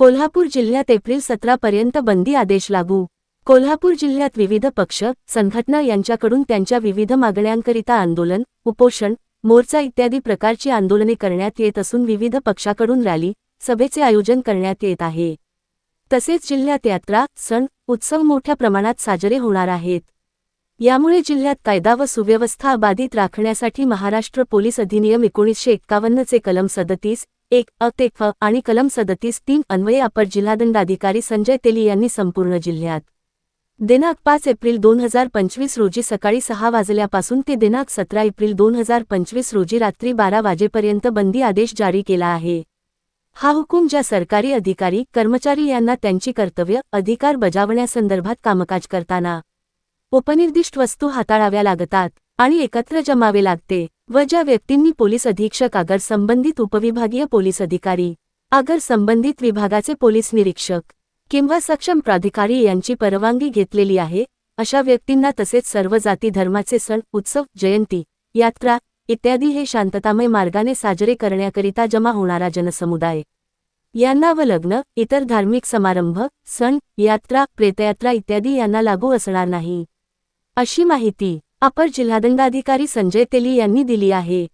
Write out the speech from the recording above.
कोल्हापूर जिल्ह्यात एप्रिल सतरा पर्यंत बंदी आदेश लागू. कोल्हापूर जिल्ह्यात विविध पक्ष संघटना यांच्याकडून त्यांच्या विविध मागण्यांकरिता आंदोलन उपोषण मोर्चा इत्यादी प्रकारची आंदोलने करण्यात येत असून विविध पक्षाकडून रॅली सभेचे आयोजन करण्यात येत आहे. तसेच जिल्ह्यात यात्रा सण उत्सव मोठ्या प्रमाणात साजरे होणार आहेत. यामुळे जिल्ह्यात कायदा व सुव्यवस्था बाधित राखण्यासाठी महाराष्ट्र पोलीस अधिनियम एकोणीसशे एक्कावन्नचे कलम सदतीस एक अ ते फ आणि कलम सदतीस तीन अन्वये अपर जिल्हादंडाधिकारी संजय तेली यांनी संपूर्ण जिल्ह्यात. दिनांक पाच एप्रिल दोन हजार पंचवीस रोजी सकाळी सहा वाजल्यापासून ते दिनांक सतरा एप्रिल दोन हजार पंचवीस रोजी रात्री बारा वाजेपर्यंत बंदी आदेश जारी केला आहे. हा हुकूम ज्या सरकारी अधिकारी कर्मचारी यांना त्यांची कर्तव्य अधिकार बजावण्यासंदर्भात कामकाज करताना उपनिर्दिष्ट वस्तू हाताळाव्या लागतात आणि एकत्र जमावे लागते. व ज्या व्यक्तींनी पोलीस अधीक्षक आगर संबंधित उपविभागीय पोलीस अधिकारी आगर संबंधित विभागाचे पोलीस निरीक्षक किंवा सक्षम प्राधिकारी यांची परवानगी घेतलेली आहे. अशा व्यक्तींना तसेच सर्व जाती धर्माचे सण उत्सव जयंती यात्रा इत्यादी हे शांततामय मार्गाने साजरे करण्याकरिता जमा होणारा जनसमुदाय. यांना व लग्न इतर धार्मिक समारंभ सण यात्रा प्रेतयात्रा इत्यादी यांना लागू असणार नाही. अशी माहिती अपर जिल्हादंडाधिकारी संजय तेली यांनी दिली आहे.